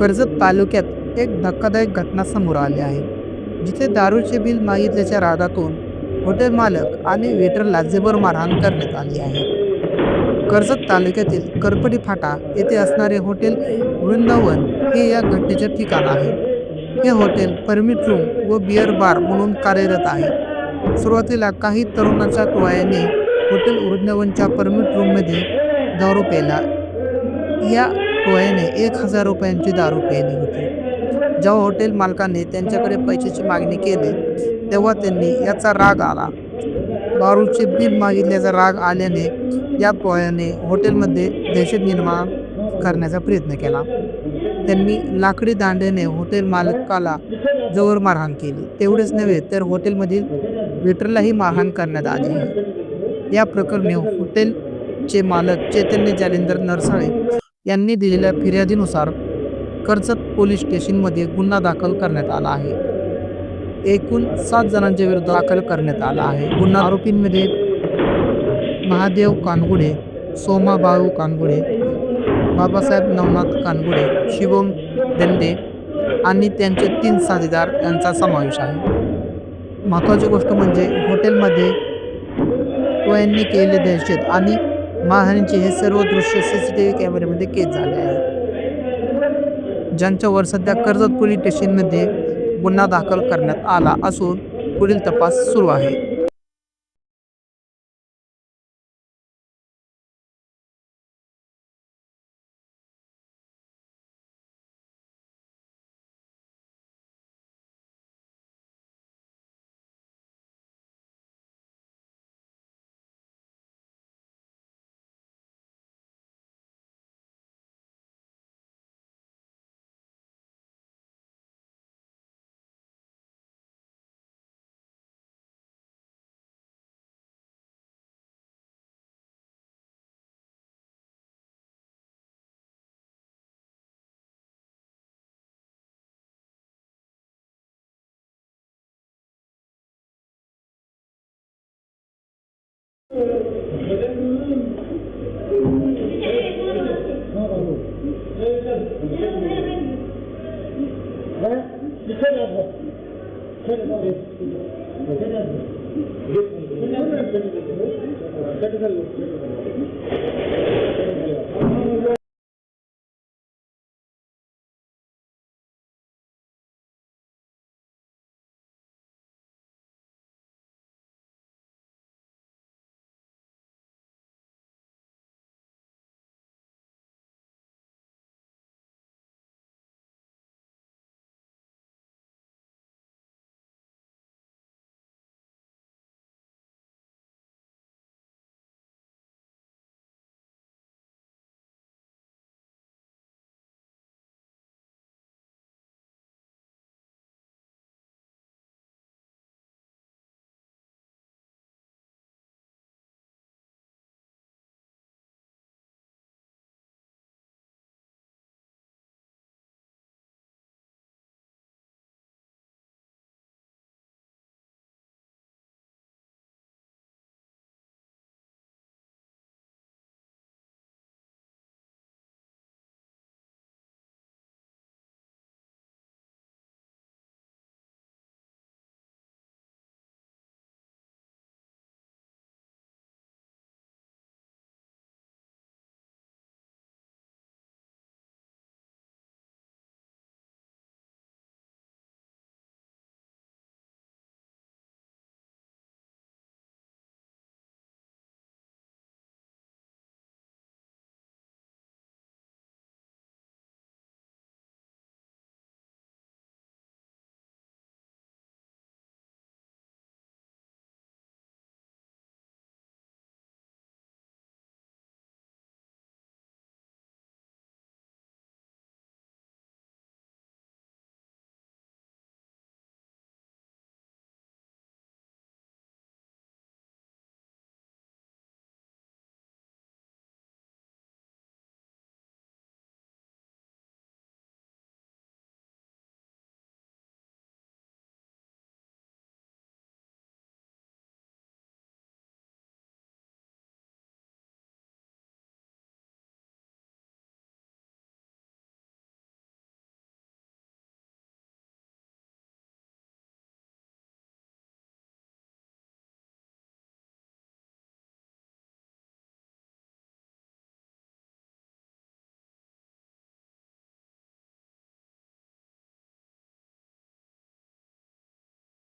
कर्जत तालुक्यात एक धक्कादायक घटना समोर आली आहे जिथे दारूचे बिल मागितल्याच्या रागातून हॉटेल मालक आणि वेटरला लाजेभर मारहाण करण्यात आली आहे. कर्जत तालुक्यातील करपडी फाटा येथे असणारे हॉटेल वृंदावन हे या घटनेचे ठिकाण आहे. हे हॉटेल परमिट रूम व बिअर बार म्हणून कार्यरत आहे. सुरुवातीला काही तरुणांच्या टोळ्याने हॉटेल वृंदावनच्या परमिट रूममध्ये दारू पेला या टोळ्याने एक हजार रुपयांची दारू पेली होती. जेव्हा हॉटेल मालकाने त्यांच्याकडे पैशाची मागणी केली तेव्हा त्यांनी याचा राग आला. दारूचे बिल मागितल्याचा राग आल्याने या पोयाने हॉटेलमध्ये दहशत निर्माण करण्याचा प्रयत्न केला. त्यांनी लाकडी दांड्याने हॉटेल मालकाला जवळ मारहाण केली. तेवढेच नव्हे तर हॉटेलमधील वेटरलाही मारहाण करण्यात आली. या प्रकरणी हॉटेलचे मालक चैतन्य जालिंदर नरसाळे यांनी दिलेल्या फिर्यादीनुसार कर्जत पोलीस स्टेशनमध्ये गुन्हा दाखल करण्यात आला आहे. एकूण सात जणांच्या विरुद्ध दाखल करण्यात आला आहे. गुन्हा आरोपींमध्ये महादेव कानगुडे सोमा बाळू कानगुडे बाबासाहेब नवनाथ कानगुडे शिवम दंडे आणि त्यांचे तीन साथीदार यांचा समावेश आहे. महत्त्वाची गोष्ट म्हणजे हॉटेलमध्ये कोयांनी केले दहशत आणि मारहाणीचे हे सर्व दृश्य सी सी टी व्ही कॅमेऱ्यामध्ये कैद झाले आहे. ज्यांच्यावर सध्या कर्जत पोलीस स्टेशनमध्ये गुन्हा दाखल करण्यात आला असून पुढील तपास सुरू आहे. Gracias.